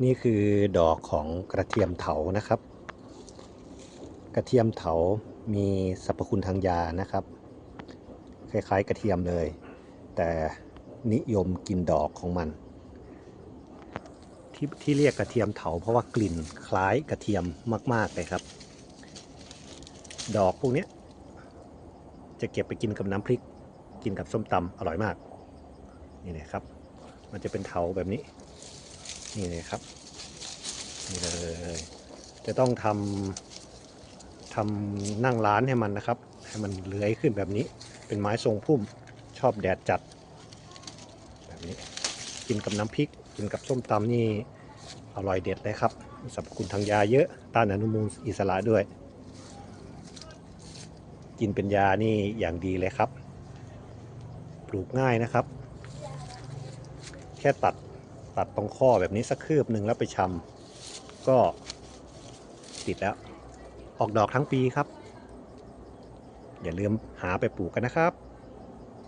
นี่คือดอกของกระเทียมเถานะครับ กระเทียมเถามีสรรพคุณทางยานะครับ คล้ายๆกระเทียมเลย แต่นิยมกินดอกของมัน ที่ที่เรียกกระเทียมเถาเพราะว่ากลิ่นคล้ายกระเทียมมาก ๆ เลยครับ ดอกพวกนี้จะเก็บไปกินกับน้ำพริก กินกับส้มตำอร่อยมาก นี่นะครับ มันจะเป็นเถาแบบนี้ นี่เลยครับ นี่เลยจะต้องทำทำนั่งร้านให้มันนะครับ ให้มันเลื้อยขึ้นแบบนี้ เป็นไม้ทรงพุ่มชอบแดดจัด แบบนี้ กินกับน้ำพริก กินกับส้มตำนี่อร่อยเด็ดเลยครับสรรพคุณทางยาเยอะ ต้านอนุมูลอิสระด้วย กินเป็นยานี่อย่างดีเลยครับ ปลูกง่ายนะครับ แค่ตัด ตัดตรงข้อแบบนี้สักคืบหนึ่งแล้วไปชำก็ติดแล้ว ออกดอกทั้งปีครับ อย่าลืมหาไปปลูกกันนะครับ